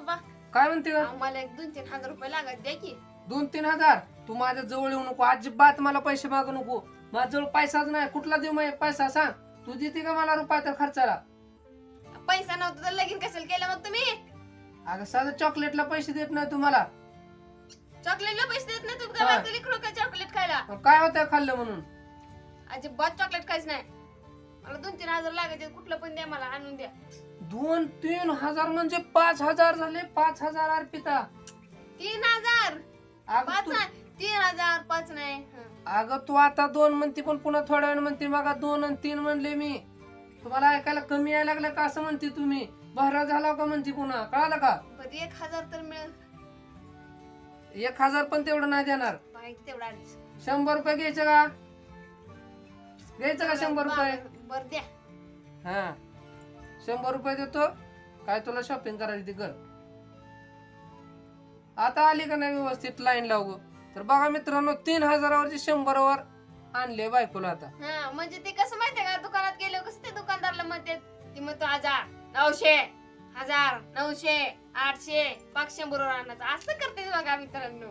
बाबा. काय म्हणते आम्हाला एक दोन तीन हजार रुपये लागत द्या की. दोन तीन हजार? तू माझ्या जवळ येऊ नको अजिबात मला पैसे मागू नको. माझ्या जवळ पैसाच नाही कुठला देऊ पैसा सांग. तू देते का मला रुपये तर खर्चाला? पैसा नव्हता तर लगीन कशाला केलं मग तुम्ही? अगं साधं चॉकलेटला पैसे देत नाही तुम्हाला. चॉकलेटला पैसे देत नाही तुम्ही हा. चॉकलेट खायला. मग काय होतं खाल्लं म्हणून? अजिबात चॉकलेट खायच नाही. मला दोन तीन हजार लागत कुठलं पण द्या मला आणून द्या. दोन तीन हजार म्हणजे पाच हजार झाले पाच हजार अर्पिता. तीन हजार? अगं पाच तू नाही तीन हजार पाच नाही. हं. अगं तू आता दोन म्हणते पण पुन्हा थोड्या वेळ म्हणते मग दोन आणि तीन म्हणले मी. तुम्हाला ऐकायला कमी यायला लागलं का असं म्हणते तुम्ही? बहरा झाला का म्हणते पुन्हा? कळालं का? बरं एक हजार तर मिळेल. एक हजार पण तेवढं नाही देणार. तेवढा. शंभर रुपये घ्यायचं का? घ्यायचं का शंभर रुपये? बरं द्या. हा. शंभर रुपये देतो. काय तुला शॉपिंग करायची ती कर. आता आली का नाही व्यवस्थित लाईन लावू? तर बघा मित्रांनो तीन हजारावरची शंभरावर आणले बायकोला आता. हा म्हणजे ते कसं माहितीये का? दुकानात गेलो कसं ते दुकानदारला म्हणते ती म्हणतो हजार नऊशे हजार नऊशे आठशे पाच शंभर आणायचं असं करते बघा मित्रांनो.